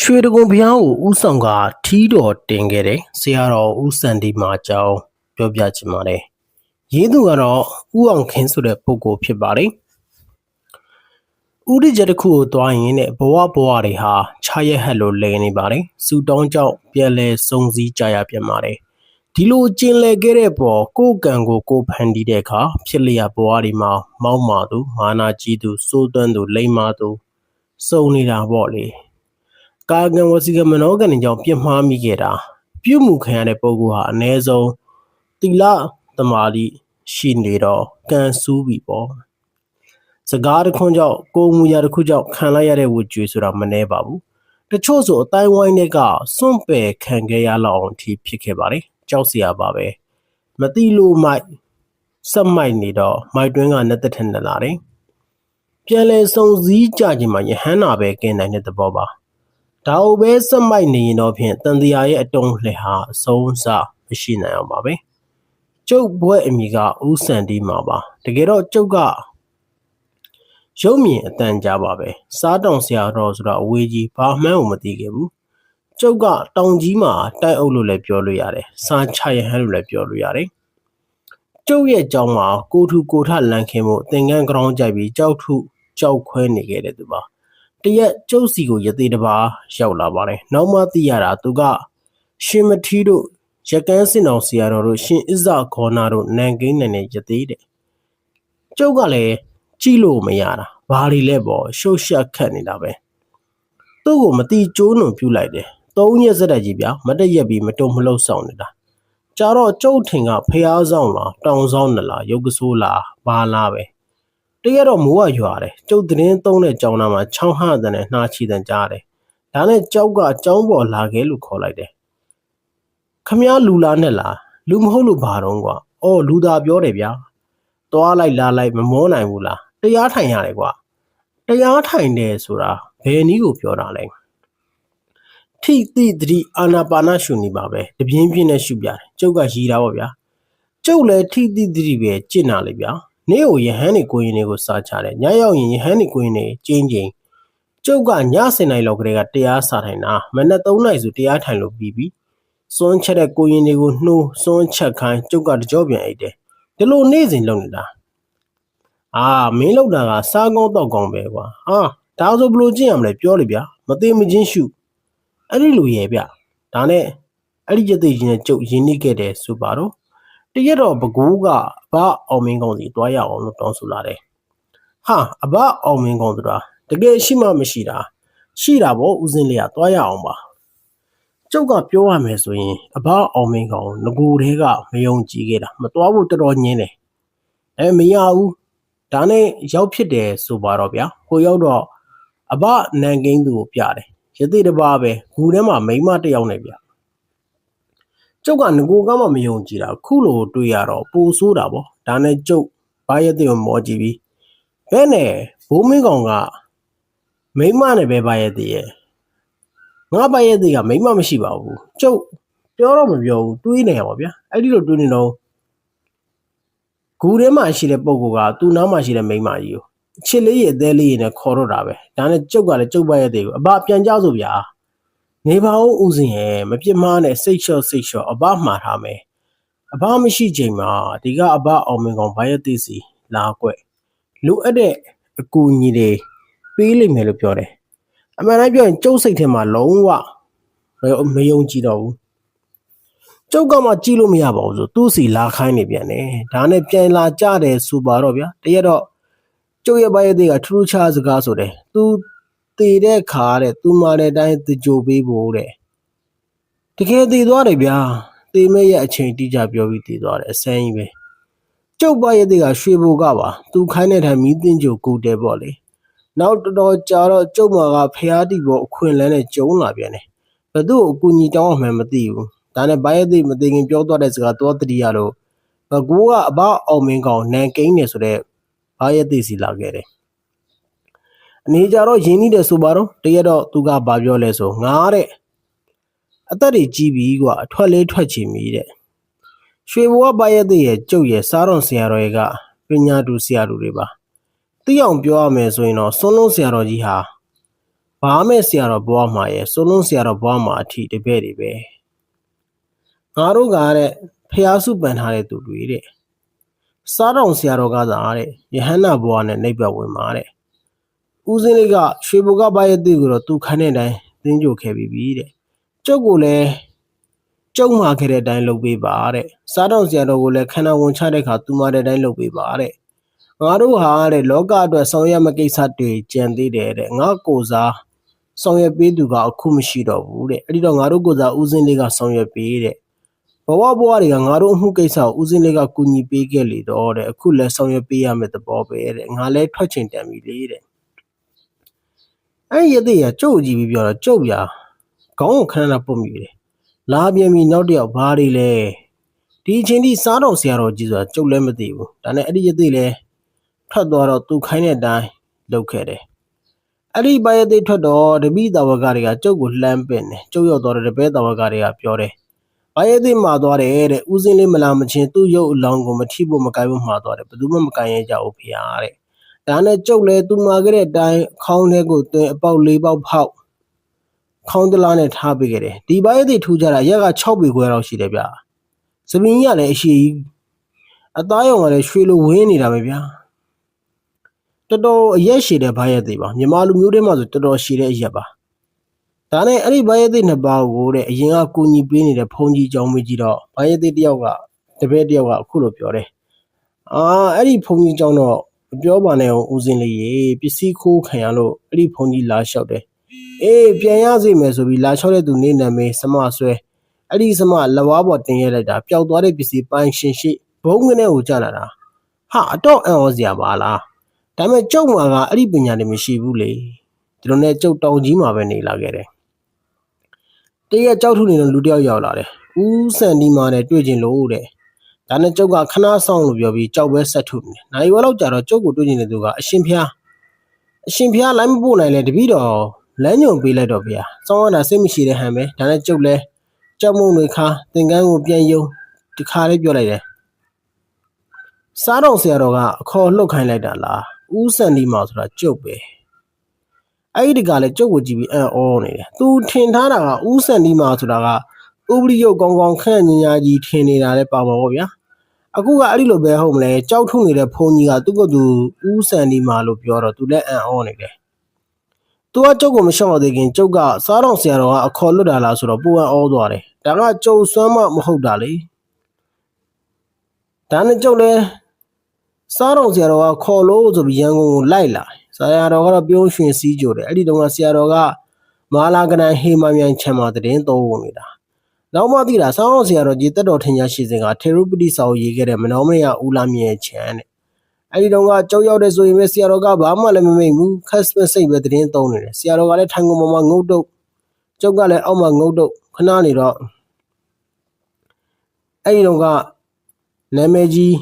ရွှေတကုံဘုရားကိုဥဆောင်ကထီးတော်တင်ခဲ့တဲ့ဆရာတော်ဦးစန္ဒီမာကျောင်းပြောပြချင်ပါတယ်။ရေးသူကတော့ဦးအောင်ခင်းဆိုတဲ့ပုဂ္ဂိုလ်ဖြစ်ပါတယ်။ဥဒိကြတစ်ခုကိုတွားရင်တဲ့ဘဝဘဝတွေဟာခြားရက်ဟက်လို့လဲနေပါတယ်။စူတောင်းကြောင့်ပြန်လဲစုံစည်းကြရပြန်ပါတယ်။ဒီလိုကျင်လည်ခဲ့တဲ့ပေါ်ကိုယ်ကံကိုကိုယ်ဖန်တီးတဲ့အခါဖြစ်လျက်ဘဝတွေမှာမောက်မာသူမာနာကြီးသူစိုးသွမ်းသူလိမ္မာသူစုံနေတာပေါ့လေ။ ကာကံဝစီကမနောကံကြောင့်ပြစ်မှားမိခဲ့တာပြုမှုခံရတဲ့ပုဂ္ဂိုလ်ဟာအ ਨੇ ဆုံးတိလသမာဓိရှိနေတော့ကံစူးပြီပေါ့စကားတစ်ခွန်းကြောင့်ကိုယ်မူရာတစ်ခုကြောင့်ခံလိုက်ရတဲ့ဝကြွေဆိုတာမနှဲပါဘူးတချို့ဆိုအတိုင်းဝိုင်းတွေကစွန့်ပယ်ခံခဲ့ရလောက်အောင်အထိဖြစ်ခဲ့ပါတယ်ကြောက်စရာပါပဲမတိလို့မိုက်ဆက်မိုက်နေတော့မိုက်တွင်းကနှစ်သက်ထက်နေလာတယ်ပြန်လဲစုံစည်းကြခြင်းမှာယဟန္တာပဲကင်းနိုင်တဲ့သဘောပါ ဒါအုပ်ပဲဆက်မိုက်နေရင်တော့ဖြင့်တန်တရားရဲ့အတုံးလှဟာအဆုံးအစမရှိနိုင်အောင်ပါပဲကျုပ်ဘွဲ့အမိကဥစံတီးမှာပါတကယ်တော့ကျုပ်ကရုပ်မြင်အတန်ကြားပါပဲစားတောင်ဆရာတော်ဆိုတော့အဝေးကြီးဘာမှန်းကိုမသိခဲ့ဘူးကျုပ်ကတောင်ကြီးမှာတိုက်အုပ်လို့လည်းပြောလို့ရတယ်စားချရဟန်းလို့လည်းပြောလို့ရတယ်ကျုပ်ရဲ့ကြောင်းမှာကိုထုကိုထလန်ခင်မှုသင်္ကန်းကြောင်းကြိုက်ပြီးကြောက်ထုကြောက်ခွဲနေခဲ့တဲ့သူပါ တရက်ကျုပ်စီကိုရသေးတပါရောက်လာပါတယ်နောက်မှသိရတာသူကရှင်မထီးတို့ရကန်းစင်တော်ဆရာတော်တို့ရှင်အစ္ဆာခေါနာတို့နန်ကိန်းနဲ့နေရသေးတယ်ကျုပ်ကလည်းကြည့်လို့မရတာဘာတွေလဲပေါ့ရှုပ်ရှက်ခတ်နေတာပဲသူ့ကိုမတိကျိုးနှုံပြူလိုက်တယ်သုံးရက်စက်တက်ကြီးဗျာမတက်ရက်ပြီးမတုံမလှုပ်ဆောင်နေတာကြာတော့ကျုပ်ထင်ကဖះဆောင်လားတောင်ဆောင်နလားရုပ်ကဆိုးလားဘာလားပဲ တကယ်တော့မိုးကရွာတယ်ကျုပ်သတင်းသုံးတဲ့ကြောင်နာမှာချောင်းဟတဲ့နဲ့နှာချီတဲ့ကြားတယ်ဒါနဲ့ကြောက်ကကြောင်းပေါ်လာခဲ့လို့ခေါ်လိုက်တယ်ခမည်းလူလားနဲ့လားလူမဟုတ်လို့ဘာတော့ကွာအော်လူသားပြောတယ်ဗျာသွားလိုက်လာလိုက်မမောနိုင်ဘူးလားတရားထိုင်ရတယ်ကွာတရားထိုင်တယ်ဆိုတာဘယ်နည်းကိုပြောတာလဲထိတိတတိအာနာပါနရှုနေပါပဲတပြင်းပြင်းနဲ့ရှုပြတယ်ကျုပ်ကရည်တာပေါ့ဗျာကျုပ်လည်းထိတိတတိပဲကြင့်တာလေဗျာ နေ့ကိုယဟန်နေကိုရင်တွေကိုစားချတယ်ညရောက်ရင်ယဟန်နေကိုရင်တွေကျင်းချင်းကျုပ်ကညစင်နိုင်လောက်ကလေးကတရားစားထိုင်တာမနက်3နာရီဆိုတရားထိုင်လို့ပြီးပြီစွန်းချက်တဲ့ကိုရင်တွေကိုနှိုးစွန်းချက်ခိုင်းကျုပ်ကတကြောပြန်အိတ်တယ်ဒီလိုနေ့စဉ်လုပ်နေတာအာမင်းလောက်တာကစားကောင်းတော့ကောင်းပဲကွာဟာဒါဆိုဘလို့ကျင့်ရမလဲပြောလေဗျာမသိမချင်းရှုအဲ့ဒီလိုရဲ့ဗျဒါနဲ့အဲ့ဒီကြတဲ့ချင်းနဲ့ကျုပ်ရင်းနှီးခဲ့တယ်ဆိုပါတော့ တရက်တော့ဘကိုးကဘာအောင်မင်းကောင်းစီတွားရအောင်လို့တောင်းဆိုလာတယ်ဟာအဘအောင်မင်းကောင်းဆိုတာတကယ်ရှိမှမရှိတာရှိတာပေါ့ဦးစင်းလေးကတွားရအောင်ပါကျုပ်ကပြောရမယ်ဆိုရင်အဘအောင်မင်းကောင်ငကိုတဲကမယုံကြည်ခဲ့တာမတွားဖို့တော်တော်ညင်းတယ်အဲမရဘူးဒါနဲ့ရောက်ဖြစ်တယ်ဆိုပါတော့ဗျာဟိုရောက်တော့အဘနန်ကိန်းသူကိုပြတယ်ရသေးတပါပဲဂူထဲမှာမိမတယောက်နဲ့ဗျ ကျုပ်ကငကိုကမှမယုံကြည်တာခုလိုတွေ့ရတော့ပိုဆိုးတာပေါ့ဒါနဲ့ကျုပ်ဘာရတဲ့ကိုမောကြည့်ပြီးဘဲနဲ့ဘိုးမင်းကောင်ကမိမနဲ့ပဲဘာရတဲ့ရဲ့ငါဘာရတဲ့ကမိမမရှိပါဘူးကျုပ်ပြောတော့မပြောဘူးတွေးနေရပါဗျာအဲ့ဒီလိုတွေးနေတော့ဂူထဲမှာရှိတဲ့ပုံကသူ့နားမှာရှိတဲ့မိန်းမကြီးကိုချစ်လေးရဲ့အသေးလေးရဲ့နဲ့ခေါ်တော့တာပဲဒါနဲ့ကျုပ်ကလည်းကျုပ်ပါရဲ့တဲ့ကိုအဘပြန်ကြဆိုဗျာ နေပါဦးဦးစင်ရဲ့မပြစ်မှားနဲ့စိတ်လျှော့စိတ်လျှော့အဘမှားထားမယ်အဘမရှိချိန်မှာဒီကအဘအောင်မင်းကောင်ဘာရဲ့သိစီလာကွက်လိုအပ်တဲ့အကူအညီတွေပေးလိမ့်မယ်လို့ပြောတယ်အမှန်တိုင်းပြောရင်ကျုပ်စိတ်ထဲမှာလုံးဝမယုံကြည်တော့ဘူးကျုပ်ကမှကြည့်လို့မရပါဘူးဆိုသူ့စီလာခိုင်းနေပြန်တယ်ဒါနဲ့ပြန်လာကြတယ်ဆိုပါတော့ဗျာတရက်တော့ကျုပ်ရဲ့ဘရဲ့သေးကထူးထူးခြားစကားဆိုတယ်သူ တည်တဲ့ခါတဲ့သူမှတဲ့အတိုင်းတကြိုပေးဖို့တဲ့တကယ်တည်သွားတယ်ဗျာတည်မဲ့ရဲ့အချိန်တိကျပြောပြီးတည်သွားတယ်အစမ်းကြီးပဲကျုပ်ဘရဲ့သေးကရွှေဘိုကပါသူခိုင်းတဲ့ထိုင်မီးတင်ကြိုကိုတယ်ပေါ့လေနောက်တော်တော်ကြာတော့ကျုပ်မကဖျားတီပေါ်အခွင့်လန်းနဲ့ကျုံလာပြန်တယ်ဘသူ့ကိုအကူကြီးတောင်းအောင်မှမသိဘူးဒါနဲ့ဘိုင်းသိမသိခင်ပြောသွားတဲ့စကားတော့တတိယလို့ကိုကအဘအောင်မင်းကောင်နန်ကိန်းနေဆိုတဲ့ဘာရဲ့သိစီလာခဲ့တယ် အနေကြတော့ရင်းနှီးတယ်ဆိုပါတော့တရက်တော့သူကဘာပြောလဲဆိုငါတဲ့အသက်တွေကြီးပြီကွာအထွက်လေးထွက်ချင်ပြီတဲ့ရွှေဘဝဘာရဲ့သိရဲ့ကျုပ်ရဲ့စားတော်ဆရာတော်ရဲ့ကပညာတူဆရာတူတွေပါသိအောင်ပြောရမယ်ဆိုရင်တော့စွန်းလုံးဆရာတော်ကြီးဟာဘာမဲ့ဆရာတော်ဘွားမှာရဲ့စုံလုံးဆရာတော်ဘွားမှာအထိတပည့်တွေပဲငါတို့ကတဲ့ဖျားစုပန်ထားတဲ့သူတွေတဲ့စားတော်ဆရာတော်ကသာတဲ့ယဟန္တာဘွားနဲ့နှိပ်ပတ်ဝင်มาတဲ့ ဦးစင်းလေးကရွှေဘုကပါရဲ့တိကိုတော့သူခန်းတဲ့အတိုင်းသင်ကြိုခဲ့ပြီးပြီတဲ့ကျုပ်ကိုလည်းကျုံမှာခဲ့တဲ့အတိုင်းလုပ်ပေးပါတဲ့စားတော်ဆရာတော်ကိုလည်းခန္ဓာဝင်ချတဲ့အခါသူမတဲ့အတိုင်းလုပ်ပေးပါတဲ့ငါတို့ဟာတဲ့လောကအတွက်ဆောင်ရွက်မကိစ္စတွေကြံသေးတယ်တဲ့ငါကိုစားဆောင်ရွက်ပေးသူကအခုမရှိတော့ဘူးတဲ့အဲ့ဒီတော့ငါတို့ကိုစားဦးစင်းလေးကဆောင်ရွက်ပေးတဲ့ဘဝဘဝတွေကငါတို့အမှုကိစ္စကိုဦးစင်းလေးကကူညီပေးခဲ့လေတော့တဲ့အခုလည်းဆောင်ရွက်ပေးရမယ့်သဘောပဲတဲ့ငါလည်းထွက်ချင်တန်ပြီလေတဲ့ အဲ့ရတဲ့ရကြုတ်ကြည့်ပြီးပြောတော့ကြုတ်ပြခေါင်းကိုခဏခဏပုတ်မိတယ်လာပြန်ပြီနောက်တစ်ယောက်ဘာတွေလဲဒီအချိန်ထိစားတော်ဆရာတော်ကြီးဆိုတာကြုတ်လည်းမသိဘူးဒါနဲ့အဲ့ဒီရတဲ့လဲထွက်သွားတော့သူခိုင်းတဲ့အတိုင်းလုပ်ခဲ့တယ်။အဲ့ဒီပါရသေးထွက်တော့တပိတာဝကတွေကကျုပ်ကိုလှမ်းပင့်တယ်။ကျုပ်ရောက်တော့တပည့်တာဝကတွေကပြောတယ်။ပါရသေးမှာသွားတယ်တဲ့။ဦးစင်းလေးမလာမချင်းသူ့ရုပ်အလောင်းကိုမထိဖို့မကိုင်းဖို့မှာသွားတယ်။ဘယ်သူမှမကိုင်းရကြဘူးဖေဟာတဲ့။ ဒါနဲ့ကျုပ်လည်းသူမှာခဲ့တဲ့အတိုင်းခေါင်းထဲကိုသွင်းအပေါက်၄ပေါက်ဖောက်ခေါင်းတလားနဲ့ထားပေးခဲ့တယ်။ဒီပါရသေးထူကြတာရက်က6ပေခွဲလောက်ရှိတယ်ဗျ။စပင်းကြီးကလည်းအရှိကြီးအသားရောင်ကလည်းရွှေလိုဝင်းနေတာပဲဗျာ။တော်တော်အရက်ရှည်တဲ့ဘာရက်သေးပါမြန်မာလူမျိုးတွေမှာဆိုတော်တော်ရှည်တဲ့အရက်ပါဒါနဲ့အဲ့ဒီဘာရက်သေးနှစ်ပါးကိုတဲ့အရင်ကကူညီပေးနေတဲ့ဘုန်းကြီးကျောင်းမကြီးတော့ဘာရက်သေးတယောက်ကတပည့်တယောက်ကအခုလိုပြောတယ်အာအဲ့ဒီဘုန်းကြီးကျောင်းတော့ မပြောပါနဲ့ဦးစင်းလေးရေပစ္စည်းခိုးခံရလို့အဲ့ဒီဘုန်းကြီးလာလျှောက်တယ်အေးပြန်ရစေမယ်ဆိုပြီးလာလျှောက်တဲ့သူနေနာမည်စမဆွဲအဲ့ဒီစမလက်ဝါးပေါ်တင်ရလိုက်တာပျောက်သွားတဲ့ပစ္စည်းပိုင်ရှင်ရှိဘုံကနေကိုကြာလာတာဟာအတော့အံ့ဩစရာပါလားဒါပေမဲ့ကျုပ်မှာကအဲ့ဒီပညာတွေမရှိဘူးလေဒီလိုနဲ့ကျုပ်တောင်ကြီးမှာပဲနေလာခဲ့တယ်တရက်ကြောက်ထုနေတဲ့လူတစ်ယောက်ရောက်လာတယ်ဦးစံဒီမာနဲ့တွေ့ကျင်လို့တဲ့ ဒါနဲ့ကျုပ်ကခဏဆောင်လို့ပြောပြီးကြောက်ပဲဆက်ထုနေနိုင်ဝဲလောက်ကြာတော့ကျုပ်ကိုတွေ့ကျင်တဲ့သူကအရှင်ဖျားအရှင်ဖျားလိုက်မပို့နိုင်လေတပည့်တော်လမ်းညွန်ပေးလိုက်တော့ဗျာစောင်းရတာစိတ်မရှိတဲ့ဟန်ပဲဒါနဲ့ကျုပ်လဲကြောက်မုံတွေခါသင်္ကန်းကိုပြန်ယုံဒီခါလေးပြောလိုက်တယ်စားတော်ဆရာတော်ကအခေါ်လှုပ်ခိုင်းလိုက်တာလားဦးစံဒီမာဆိုတာကျုပ်ပဲအဲ့ဒီတကလည်းကျုပ်ကိုကြည့်ပြီးအံ့ဩနေတယ်သူထင်ထားတာကဦးစံဒီမာဆိုတာက ဥပရိယုတ်ကောင်းကောင်းခန့်ညင်ညာကြီးထင်နေတာလည်းပါပါဘောဗျာအခုကအဲ့ဒီလိုပဲဟုတ်မလဲကြောက်ထုနေတဲ့ဖုန်ကြီးကသူ့ကသူဦးစံဒီမာလို့ပြောတော့သူလည်းအံ့ဩနေတယ်သူကကျုပ်ကိုမရှောက်သေးခင်ကျုပ်ကစားတော်ဆရာတော်ကအခေါ်လွတ်တာလားဆိုတော့ပူအံ့ဩသွားတယ်ဒါကကျုပ်စွမ်းမမဟုတ်တာလေဒါနဲ့ကျုပ်လည်းစားတော်ဆရာတော်ကခေါ်လို့ဆိုပြီးရန်ကုန်ကိုလိုက်လာဆရာတော်ကတော့ပြုံးရွှင်စည်းကြိုတယ်အဲ့ဒီတုန်းကဆရာတော်ကမာလာကနန်ဟေမမြိုင်ချမ်းမှာတည်င်းသုံးဝင်နေတာ နောက်မှသိတာစားတော်ဆရာတော်ကြီးတက်တော်ထင်ရှားရှိစဉ်ကထေရုပတိစာကိုရေးခဲ့တဲ့မနောမယဦးလာမြင့်ချမ်းတဲ့အဲ့ဒီတုန်းကကြောက်ရောက်တဲ့ဆိုရင်ပဲဆရာတော်ကဘာမှလည်းမမိတ်ဘူးခက်စမစိတ်ပဲတည်င်းသုံးနေတယ်ဆရာတော်ကလည်းထိုင်ကုန်ပေါ်မှာငုတ်တုတ်ကျုပ်ကလည်းအောက်မှာငုတ်တုတ်ခဏနေတော့အဲ့ဒီတုန်းကနာမည်ကြီး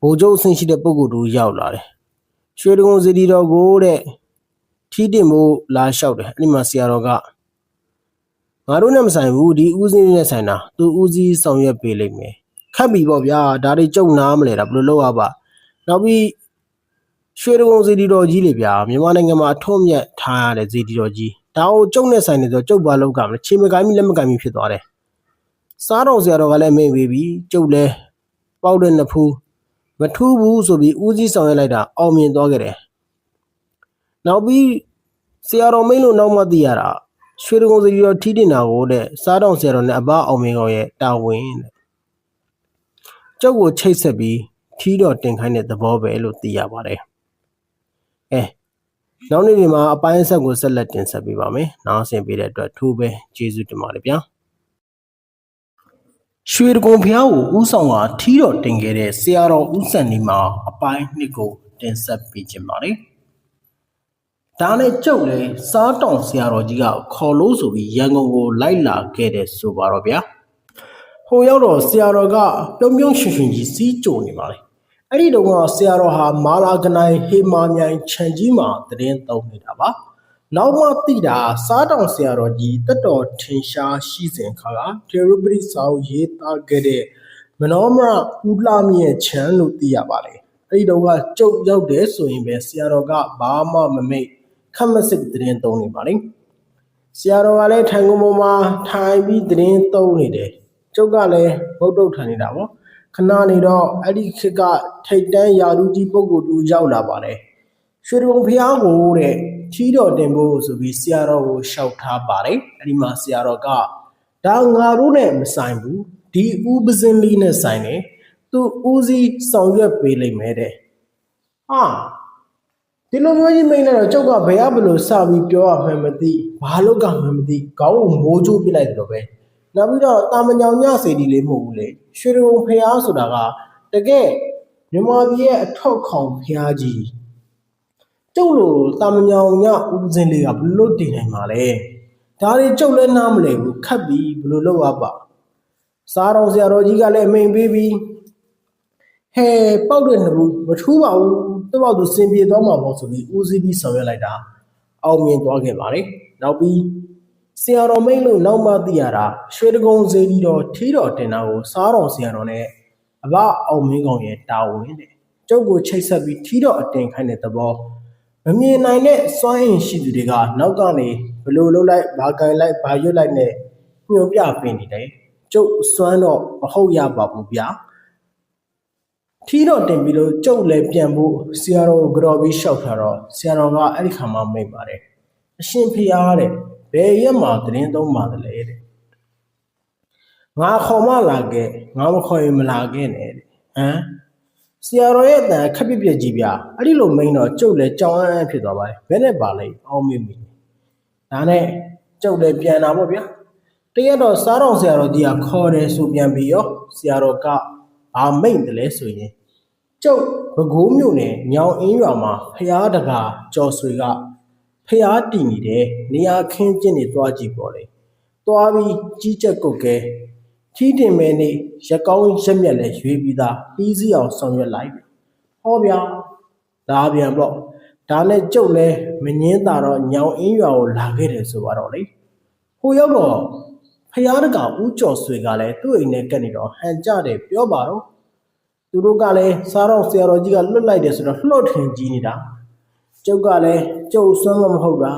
ဗိုလ်ချုပ်အဆင့်ရှိတဲ့ပုဂ္ဂိုလ်တို့ရောက်လာတယ်။ရွှေတကုံစီတီတော်ကိုတဲ့ထီးတင်ဖို့လာလျှောက်တယ်။အဲ့ဒီမှာဆရာတော်က ငါတို့နဲ့မဆိုင်ဘူးဒီဦးစင်းနဲ့ဆိုင်တာသူဦးစီးဆောင်ရွက်ပေးလိမ့်မယ်။ခတ်ပြီပေါ့ဗျာဒါတွေကြုံနားမလဲတာဘယ်လိုလုပ်ရပါ။နောက်ပြီးရွှေတကုံစီတီတော်ကြီးလေဗျာမြန်မာနိုင်ငံမှာအထွတ်မြတ်ထားရတဲ့စီတီတော်ကြီးဒါကိုကျုံနဲ့ဆိုင်နေဆိုကျုပ်ဘာလုပ်ကမလဲချိန်မကိုင်းမိလက်မကိုင်းမိဖြစ်သွားတယ်။စားတော်ဆရာတော်ကလည်းမိတ်ပေးပြီကျုပ်လည်းပေါက်တဲ့နှစ်ဖူးမထူးဘူးဆိုပြီးဦးစီးဆောင်ရွက်လိုက်တာအောင်မြင်သွားခဲ့တယ်။နောက်ပြီးဆရာတော်မိတ်လို့နောက်မှသိရတာ ရွှေတကုံစီတော်ထီးတင်တာကိုတဲ့စားတော်ဆရာတော်နဲ့အဘအောင်မြင်ကောင်ရဲ့တာဝန်တဲ့။ကျုပ်ကိုချိတ်ဆက်ပြီးထီးတော်တင်ခိုင်းတဲ့သဘောပဲလို့သိရပါတယ်။အဲနောက်နေ့ဒီမှာအပိုင်းဆက်ကိုဆက်လက်တင်ဆက်ပေးပါမယ်။နောက်ဆင်ပေးတဲ့အတွက်ထိုးပဲကျေးဇူးတင်ပါတယ်ဗျာ။ရွှေတကုံဖျားကိုဥဆောင်ကထီးတော်တင်ခဲ့တဲ့ဆရာတော်ဦးစံဒီမှာအပိုင်းနှစ်ကိုတင်ဆက်ပေးခြင်းပါတယ်။ ဒါနဲ့ကျုပ်လည်းစားတောင်ဆရာတော်ကြီးကခေါ်လို့ဆိုပြီးရန်ကုန်ကိုလိုက်လာခဲ့တဲ့ဆိုပါတော့ဗျာ။ဟိုရောက်တော့ဆရာတော်ကပြုံးပြုံးရွှင်ရွှင်ကြီးစီးကြိုနေပါလေ။အဲ့ဒီတုန်းကဆရာတော်ဟာမာလာကနိုင်ဟေမာမြိုင်ခြံကြီးမှာတည်င်းသုံးနေတာပါ။နောက်မှသိတာစားတောင်ဆရာတော်ကြီးတက်တော်ထင်ရှားရှိစဉ်ခါကထေရပတိစာအုပ်ရေးသားခဲ့တဲ့မနောမရဦးလာမြင့်ချမ်းလို့သိရပါတယ်။အဲ့ဒီတော့ကကြုတ်ရောက်တယ်ဆိုရင်ပဲဆရာတော်ကဘာမှမမိတ် ခက်မစစ်သတင်းသုံးနေပါလေဆရာတော်ကလည်းထိုင်ကုန်ပေါ်မှာထိုင်ပြီးသတင်းသုံးနေတယ်ကျုပ်ကလည်းဘုတ်တုတ်ထိုင်နေတာပေါ့ခဏနေတော့အဲ့ဒီခေတ်ကထိတ်တန်းယာလူကြီးပုဂ္ဂိုလ်တူရောက်လာပါတယ်ရွှေတုံဖျားကိုတဲ့ချီးတော်တင်ဖို့ဆိုပြီးဆရာတော်ကိုလျှောက်ထားပါတယ်အဲ့ဒီမှာဆရာတော်ကဒါငါတို့နဲ့မဆိုင်ဘူးဒီဥပဇင်းလေးနဲ့ဆိုင်တယ်သူဦးစီးဆောင်ရွက်ပေးလိမ့်မယ်တဲ့ဟာ ဒီလိုမျိုးကြီးမိန်တော့ကျုပ်ကဘယ်ရဘလို့စပြီးပြောရမှန်းမသိဘာလို့ကမှန်းမသိခေါင်းကိုမိုးချိုးပြလိုက်တယ်လို့ပဲနောက်ပြီးတော့တာမညောင်ညစေတီလေးမဟုတ်ဘူးလေရွှေရုံဖျားဆိုတာကတကယ်မြန်မာပြည်ရဲ့အထောက်ခေါင်ဖျားကြီးကျုပ်လိုတာမညောင်ညဥပဇင်းလေးကဘလို့တည်နိုင်မှာလဲဒါတွေကျုပ်လည်းနားမလည်ဘူးခတ်ပြီးဘလို့လောက်ရပါစားတော်ဆရာတော်ကြီးကလည်းအမိန်ပေးပြီး ဟဲပောက်တဲ့နှစ်ဘူးမထူးပါဘူးတော့သူစင်ပြေသွားမှာပေါ့ဆိုပြီးဦးစီးပြီးဆောင်ရွက်လိုက်တာအောင်မြင်သွားခဲ့ပါတယ်နောက်ပြီးဆရာတော်မိတ်လို့နောက်မှသိရတာရွှေတကုံစေပြီးတော့ထီးတော်တင်တာကိုစားတော်ဆရာတော်နဲ့အဘအောင်မင်းကောင်ရဲ့တာဝန်တဲ့ကျုပ်ကိုချိတ်ဆက်ပြီးထီးတော်အတင်ခိုင်းတဲ့သဘောမမြင်နိုင်တဲ့စွမ်းအင်ရှိသူတွေကနောက်ကနေဘလို့လှုပ်လိုက်ဘာကန်လိုက်ဘာရွတ်လိုက်နဲ့ညှို့ပြပေးနေတယ်ကျုပ်စွမ်းတော့မဟုတ်ရပါဘူးဗျာ ထီးတော်တင်ပြီးလို့ကျုပ်လည်းပြန်ဖို့ဆရာတော်ကိုကြော်ပြီးလျှောက်ထားတော့ဆရာတော်ကအဲ့ဒီခါမှမိတ်ပါတယ်အရှင်ဖျားတဲ့ဘယ်ရက်မှာသတင်းသုံးပါတယ်လေတဲ့ငါခေါ်မလာခဲ့ငါမခေါ်ရင်မလာခဲ့နဲ့တဲ့ဟမ်ဆရာတော်ရဲ့အတန်ခက်ပြက်ပြက်ကြီးဗျာအဲ့ဒီလိုမိန်တော့ကျုပ်လည်းကြောင်အန်းဖြစ်သွားပါတယ်ဘယ်နဲ့ပါလဲအောင်မိမိဒါနဲ့ကျုပ်လည်းပြန်လာပေါ့ဗျာတရက်တော့စားတော်ဆရာတော်ကြီးကခေါ်တယ်ဆိုပြန်ပြီးရောဆရာတော်က ဘာမိတ်တယ်လဲဆိုရင်ကျုပ်ဘကိုးမြို့နယ်ညောင်အင်းရွာမှာဖျားတကာကြော်ဆွေကဖျားတည်နေတယ်နေရာခင်းကျင်းနေသွားကြည့်ပေါ့လေသွားပြီးကြီးကြက်ကုတ်ကဲချီးတင်မဲနေရကောင်းရက်မြက်လဲရွေးပြီးသားပြီးစီအောင်ဆောင်ရွက်လိုက်ဟောဗျာဒါပြန်ပေါ့ဒါနဲ့ကျုပ်လဲမငင်းတာတော့ညောင်အင်းရွာကိုလာခဲ့တယ်ဆိုတော့လေဟိုရောက်တော့ ဖျားတကာဦးကျော်ဆွေကလည်းသူ့အိမ်နဲ့ကက်နေတော့ဟန်ကြတယ်ပြောပါတော့သူတို့ကလည်းစားတော့ဆရာတော်ကြီးကလွတ်လိုက်တယ်ဆိုတော့လှော့ထင်ကြီးနေတာကျုပ်ကလည်းကျုပ်စွမ်းမမဟုတ်တာ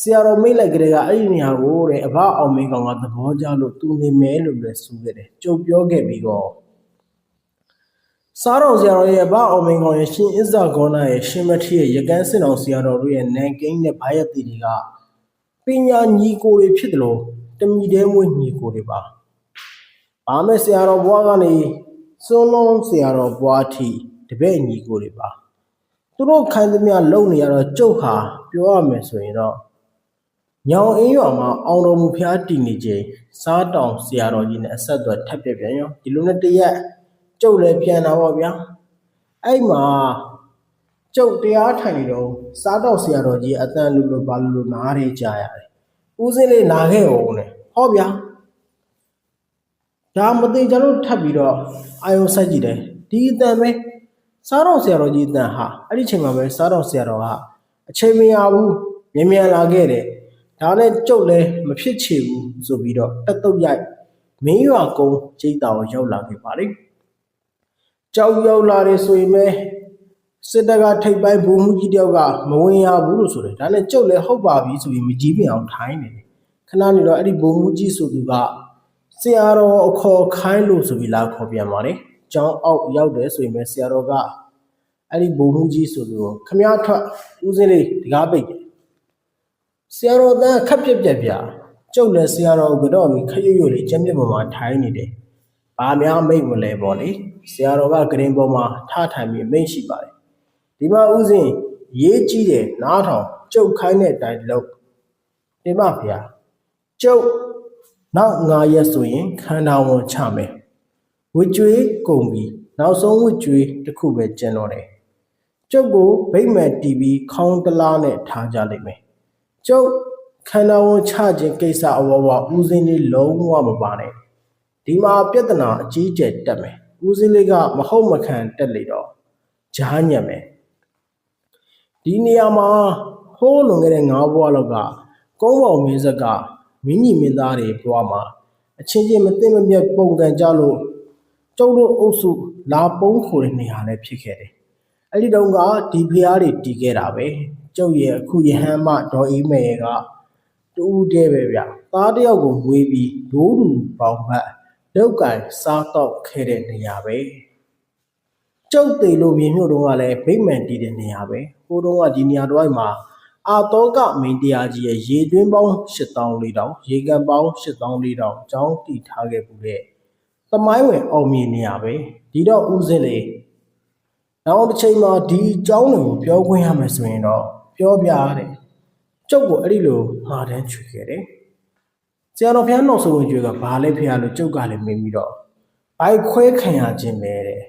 ဆရာတော်မိတ်လိုက်ကလေးကအဲ့ဒီနေရာကိုတဲ့အဘအောင်မင်းကောင်ကသဘောကျလို့သူနေမယ်လို့လည်းဆိုခဲ့တယ်ကျုပ်ပြောခဲ့ပြီးတော့စားတော်ဆရာတော်ရဲ့အဘအောင်မင်းကောင်ရဲ့ရှင်အစ္ဆာဂေါနာရဲ့ရှင်မထီရဲ့ရကန်းစင်တော်ဆရာတော်တို့ရဲ့နန်ကိန်းနဲ့ဘာယတိတွေကပညာညီကိုတွေဖြစ်တယ်လို့ တမီတဲမွေးညီကိုတွေပါ။ဘာမဲ့ဆရာတော်ဘွားကနေစွန်းလုံးဆရာတော်ဘွားအထိတပည့်ညီကိုတွေပါ။သူတို့ခိုင်းသမျှလုံနေရတော့ကျုပ်ဟာပြောရမယ်ဆိုရင်တော့ညောင်အင်းရွာမှာအောင်တော်မူဖျားတည်နေချိန်စားတောင်ဆရာတော်ကြီးနဲ့အဆက်အသွယ်ထပ်ပြပြန်ရောဒီလိုနဲ့တရက်ကျုပ်လည်းပြန်လာပါဗျာ။အဲ့မှာကျုပ်တရားထိုင်နေတော့စားတော့ဆရာတော်ကြီးအတန်လူလူဘာလူလူနားရဲကြားရတယ်။ ဦးစင်းလေးလာခဲ့အောင်နဲ့ဟောဗျာ။ဒါမသိကြလို့ထပ်ပြီးတော့အာယုံဆက်ကြည့်တယ်။ဒီအတန်ပဲစားတော့ဆရာတော်ကြီးအတန်ဟာအဲ့ဒီချိန်မှာပဲစားတော့ဆရာတော်ကအချိန်မရဘူးမြန်မြန်လာခဲ့တယ်။ဒါနဲ့ကျုပ်လည်းမဖြစ်ချေဘူးဆိုပြီးတော့တက်တုတ်ရိုက်မင်းရွာကုန်းကျိတ်တော်ရောက်လာခဲ့ပါလေ။ကြောက်ရောက်လာတယ်ဆိုရင်ပဲ စစ်တပ်ကထိပ်ပိုင်းဘူမှုကြီးတယောက်ကမဝင်ရဘူးလို့ဆိုတယ်ဒါနဲ့ကျုပ်လည်းဟုတ်ပါပြီဆိုပြီးမကြီးပြအောင်ထိုင်းနေတယ်ခဏနေတော့အဲ့ဒီဘူမှုကြီးဆိုသူကဆရာတော်အခေါ်ခိုင်းလို့ဆိုပြီးလာခေါ်ပြန်ပါတယ်ကျောင်းအောက်ရောက်တယ်ဆိုရင်ပဲဆရာတော်ကအဲ့ဒီဘူမှုကြီးဆိုသူကိုခမည်းထွက်ဦးစင်းလေးဒီကားပိတ်တယ်ဆရာတော်တန်းခက်ပြက်ပြက်ပြကျုပ်လည်းဆရာတော်ကတော့မိခရွရွလေးကျမ်းမြတ်ပေါ်မှာထိုင်းနေတယ်ဘာများမိတ်မလဲပေါ့လေဆရာတော်ကဂရင်ပေါ်မှာထားထိုင်ပြီးမိတ်ရှိပါတယ် ဒီမှာဥစဉ်ရေးကြည့်တယ်နားထောင်ကျုပ်ခိုင်းတဲ့အတိုင်းလုပ်ဒီမှာဗျာကျုပ်နောက်9ရက်ဆိုရင်ခန္ဓာဝန်ချမယ်ဝကြွေးကုန်ပြီနောက်ဆုံးဝကြွေးတစ်ခုပဲကျန်တော့တယ်ကျုပ်ကိုဗိမ္မာန်တီဗီခေါင်းတလားနဲ့ထားကြလိမ့်မယ်ကျုပ်ခန္ဓာဝန်ချခြင်းကိစ္စအဝဝဥစဉ်လေးလုံးဝမပါနဲ့ဒီမှာပြဿနာအကြီးကျယ်တက်မယ်ဦးစင်းလေးကမဟုတ်မခံတက်လေတော့ဂျားညံ့မယ် ဒီနေရာမှာဟိုးလွန်ခဲ့တဲ့၅ဘွားလောက်ကကုန်းပေါင်မင်းဆက်ကမင်းကြီးမင်းသားတွေဘွားမှာအချင်းချင်းမသိမမြတ်ပုံကန်ကြလို့ကျုပ်တို့အုပ်စုလာပုံးခိုတဲ့နေရာလည်းဖြစ်ခဲ့တယ်။အဲ့ဒီတုန်းကဒီဖျားတွေတီးခဲ့တာပဲကျုပ်ရဲ့အခုယဟန်မဒေါ်အေးမယ်ကတူးတဲပဲဗျသားတစ်ယောက်ကိုမွေးပြီးဒိုးလူပေါင်းဖက်လောက်ကင်စားတော့ခဲ့တဲ့နေရာပဲ ကျုပ်သေးလို့မြင်မြို့တုန်းကလည်းဗိမ့်မှန်တည်တဲ့နေရာပဲဟိုတုန်းကဒီနေရာတစ်ဝိုက်မှာအာတောကမင်းတရားကြီးရဲ့ရေသွင်းပေါင်း8400ရေကန်ပေါင်း8400ကျောင်းတည်ထားခဲ့ပူတဲ့သမိုင်းဝင်အောင်မြင်နေရပဲဒီတော့ဦးစင်းလေးနောက်တစ်ချိန်မှာဒီအကြောင်းတွေကိုပြောခွင့်ရမယ်ဆိုရင်တော့ပြောပြတဲ့ကျုပ်ကိုအဲ့ဒီလိုမှာတန်းချွေခဲ့တယ်ဆရာတော်ဘုရားနောက်ဆုံးဝင်ကြွေကဘာလဲဖေရလို့ကျုပ်ကလည်းမင်းပြီးတော့ဘိုက်ခွဲခံရခြင်းပဲတဲ့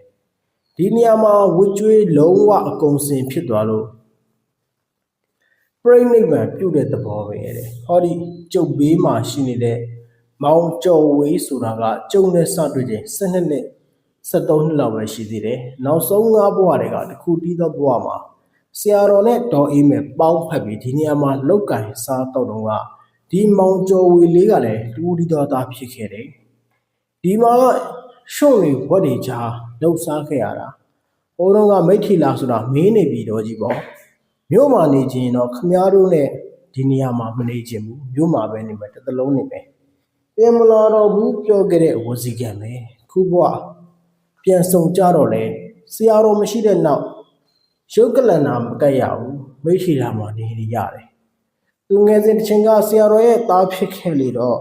ဒီနေရာမှာဝစ်ကျွေးလုံးဝအကုန်စင်ဖြစ်သွားလို့ပြိဋိဘံပြုတ်တဲ့သဘောပဲတဲ့ဟောဒီကျုပ်ဘေးမှာရှိနေတဲ့မောင်ကျော်ဝေးဆိုတာကကျုံနဲ့စတွေ့ခြင်း12နှစ်73နှစ်လောက်ပဲရှိသေးတယ်နောက်ဆုံး၅ဘဝတွေကတစ်ခုတီးသောဘဝမှာဆရာတော်နဲ့ဒေါ်အေးမဲ့ပေါင်းဖက်ပြီးဒီနေရာမှာလောက်ကင်စားတော့တော့ကဒီမောင်ကျော်ဝေးလေးကလည်းတူတီးတော်သားဖြစ်ခဲ့တယ်ဒီမှာကရှုံတွေဘွက်တွေချာ လှုပ်ရှားခဲ့ရတာဟိုတော့ကမိတ်ထီလာဆိုတာမင်းနေပြီတော့ကြီးပေါ့မြို့မှာနေခြင်းတော့ခမားတို့နဲ့ဒီနေရာမှာမနေခြင်းဘူးမြို့မှာပဲနေမယ်တစ်သလုံးနေမယ်ပြန်မလာတော့ဘူးပြောခဲ့တဲ့ဝစီကံပဲခုဘွားပြန်ဆောင်ကြတော့လေဆရာတော်မရှိတဲ့နောက်ရုပ်ကလန်နာမကတ်ရဘူးမိတ်ထီလာမှာနေရရတယ်သူငယ်စဉ်တစ်ချိန်ကဆရာတော်ရဲ့သားဖြစ်ခဲ့လေတော့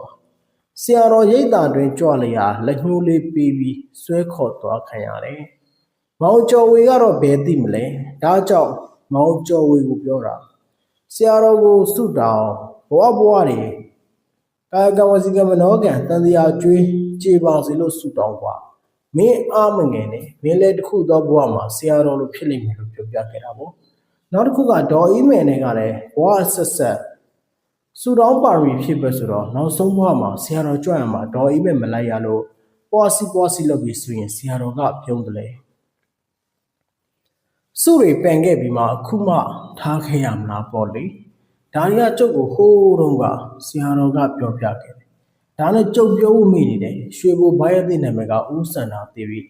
ဆရာတော်ရိတ်တာတွင်ကြွလျာလက်ညှိုးလေးပေးပြီးဆွဲခေါ်သွားခံရတယ်။မောင်ကျော်ဝေကတော့ဘယ်သိမလဲ။ဒါကြောင့်မောင်ကျော်ဝေကိုပြောတာဆရာတော်ကိုဆုတောင်းဘဝဘဝတွေကာယကံဝစီကံမနောကံတန်တရာကျွေးကြေပါစေလို့ဆုတောင်းပါမင်းအားမငယ်နဲ့မင်းလည်းတခုသောဘဝမှာဆရာတော်လိုဖြစ်လိမ့်မယ်လို့ပြောပြခဲ့တာပေါ့နောက်တစ်ခုကဒေါ်အီးမယ်နဲ့ကလည်းဘဝဆက်ဆက် ဆူတောင်းပါရမီဖြစ်ပဲဆိုတော့နောက်ဆုံးဘဝမှာဆရာတော်ကြွရမှာဒေါ်အေးမဲ့မလိုက်ရလို့ပွားစီပွားစီလုပ်ပြီးဆိုရင်ဆရာတော်ကပြုံးတယ်လေစုတွေပန်ခဲ့ပြီးမှအခုမှထားခဲ့ရမလားပေါ့လေဒါရီကကျုပ်ကိုဟိုးတုန်းကဆရာတော်ကပြောပြခဲ့တယ်ဒါနဲ့ကျုပ်ပြောဖို့မိနေတယ်ရွှေဘိုဘိုင်းရတဲ့နာမည်ကဦးစန္ဒာသေပြီ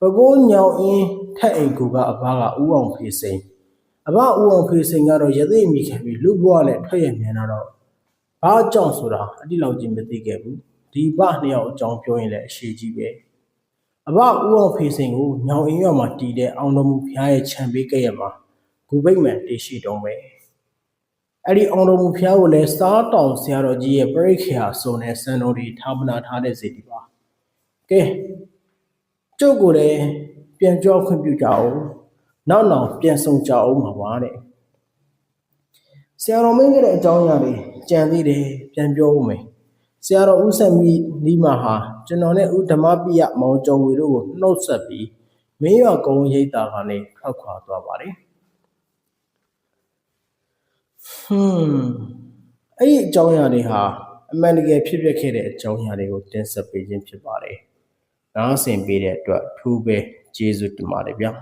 ပကိုးညောင်အင်းထက်အိမ်ကူကအဘကဦးအောင်ဖေးစိန် အဘဦးအောင်ဖေးစိန်ကတော့ရသေးမိခဲ့ပြီးလူဘွားနဲ့ထွက်ရမြန်တော့ဘာကြောင့်ဆိုတာအတိလောက်ကြီးမသိခဲ့ဘူးဒီဘနှစ်ယောက်အကြောင်းပြောရင်လည်းအရှိကြီးပဲအဘဦးအောင်ဖေးစိန်ကိုညောင်အင်းရွာမှာတည်တဲ့အောင်တော်မူဖျားရဲ့ခြံပေးခဲ့ရမှာဂူဘိတ်မှန်တေရှိတုံးပဲအဲ့ဒီအောင်တော်မူဖျားကိုလည်းစားတောင်ဆရာတော်ကြီးရဲ့ပြိခေဟာစုံတဲ့စံတော်တွေထားမနာထားတဲ့စေတီပါကဲကျုပ်ကိုလည်းပြန်ကြောက်ခွင့်ပြုကြအောင် နောက်နောက်ပြန်ဆောင်ကြအောင်ပါပါတဲ့ဆရာတော်မင်းရဲ့အကြောင်းအရာတွေကြံသေးတယ်ပြန်ပြောဦးမယ်ဆရာတော်ဦးဆက်မီနီးမာဟာကျွန်တော်နဲ့ဦးဓမ္မပိယမောင်ကျော်ဝေတို့ကိုနှုတ်ဆက်ပြီးမင်းရွာကုန်းရိပ်တာကနေထွက်ခွာသွားပါတယ်ဟွန်းအဲ့ဒီအကြောင်းအရာတွေဟာအမှန်တကယ်ဖြစ်ပျက်ခဲ့တဲ့အကြောင်းအရာတွေကိုတင်ဆက်ပေးခြင်းဖြစ်ပါတယ်နားဆင်ပေးတဲ့အတွက်ထူးပဲကျေးဇူးတင်ပါတယ်ဗျာ